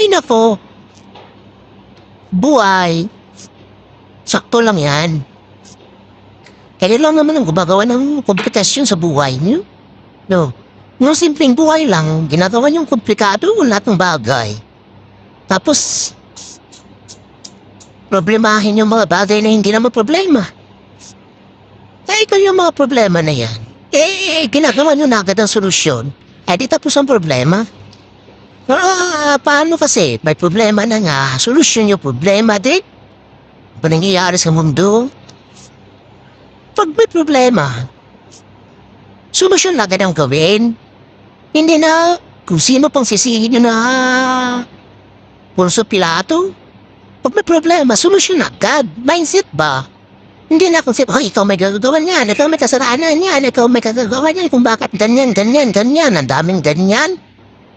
Ay, nako. Buhay. Sakto lang yan. Kaya lang naman ang gumagawa ng komplikasyon sa buhay niyo. No. Nung simpleng buhay lang, ginagawa niyong komplikado lahat ng bagay. Tapos, problemahin yung mga bagay na hindi naman problema. Eh, ikaw yung mga problema na yan. Eh, ginagawa niyo na agad ang solusyon. Eh, di tapos ang problema. Ah, paano kasi? May problema na nga. Solusyon yung problema din. Ano nangyayari sa mundo? Pag may problema, solusyon na agad ang gawin. Hindi na kung sino pang sisihin nyo na Pulso Pilato. Pag may problema, solusyon agad. Mindset ba? Hindi na kung sino, oh, ikaw may gagagawa niyan, ikaw may kasalanan niyan, ikaw may gagagawa niyan, kung bakit ganyan, ganyan, ganyan, ang daming ganyan.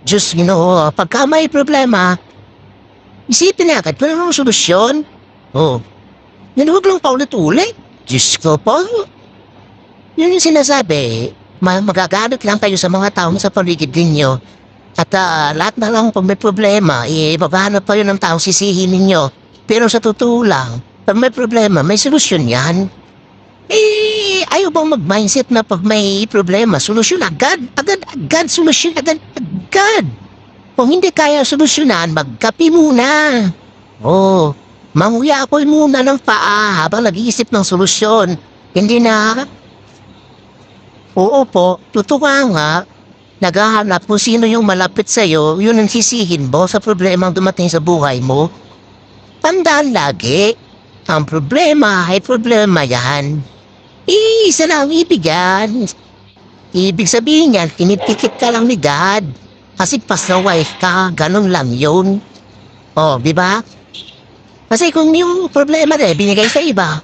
Diyos, you know, pagka may problema, isipin na agad kung anong solusyon. Oh, yan huwag lang paulit-ulit. Diyos ko po. Yun yung sinasabi, ma magagamit lang kayo sa mga taong sa paligid ninyo. At ah, lahat na lang pag may problema, eh, maghanap pa yun ng taong sisihin ninyo. Pero sa totoo lang, pag may problema, may solusyon yan. Eh, ayaw bang mag-mindset na pag may problema, solusyon agad, agad, agad, solusyon agad, agad. Kung hindi kaya solusyonan, magkapi muna. Oh, manguyakoy muna ng paa habang nag-iisip ng solusyon. Hindi na. Oo po, totoo nga. Naghahanap kung sino yung malapit sa'yo, yun ang sisihin mo sa problemang dumating sa buhay mo. Tandaan lagi, ang problema ay problema yan. Isa lang ang ibig yan. Ibig sabihin yan, tinitikit ka lang ni God. Kasi pas na wife ka, ganun lang yun. Oh, di ba? Kasi kung yung problema na binigay sa iba,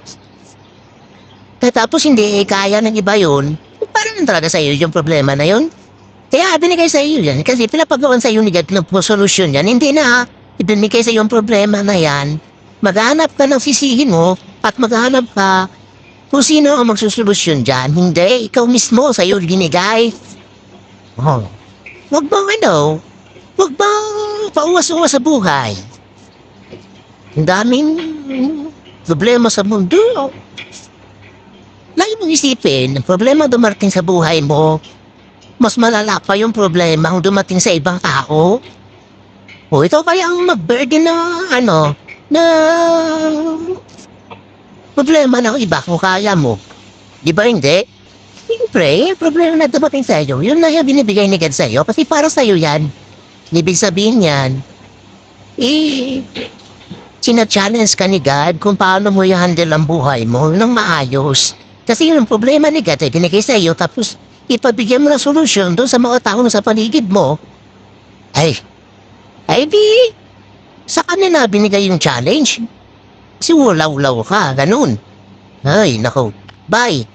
eh, tapos hindi kaya ng iba yun, parang talaga sa iyo yung problema na yun. Kaya binigay sa iyo yan, kasi pinapagawan sa iyo ni God ng solusyon yan, hindi na ibinigay sa iyo yung problema na yan. Maghanap ka ng sisihin mo at maghanap ka kung sino ang magsusolusyon dyan. Hindi, ikaw mismo sa iyo ginigay. Oh. Huwag bang ano, huwag bang pauwas-uwas sa buhay. Ang daming problema sa mundo. Lagi mong isipin, ang problema dumarating sa buhay mo, mas malala pa yung problema ang dumating sa ibang tao. O ikaw kaya ang mag-burden na ano, na problema ng iba kung kaya mo. Di ba hindi? Siyempre, yung problema na dumating sa iyo, yun na yung binibigay ni God sa iyo kasi para sa iyo yan. Ibig sabihin yan, eh, sina-challenge ka ni God kung paano mo i-handle ang buhay mo ng maayos. Kasi yun ang problema ni God ay binigay sa iyo tapos ipabigyan mo ng solusyon doon sa mga tao sa paligid mo. Ay, ay di, sa kanila binigay yung challenge. Kasi walaw-law ka, ganun. Ay, nako, bye.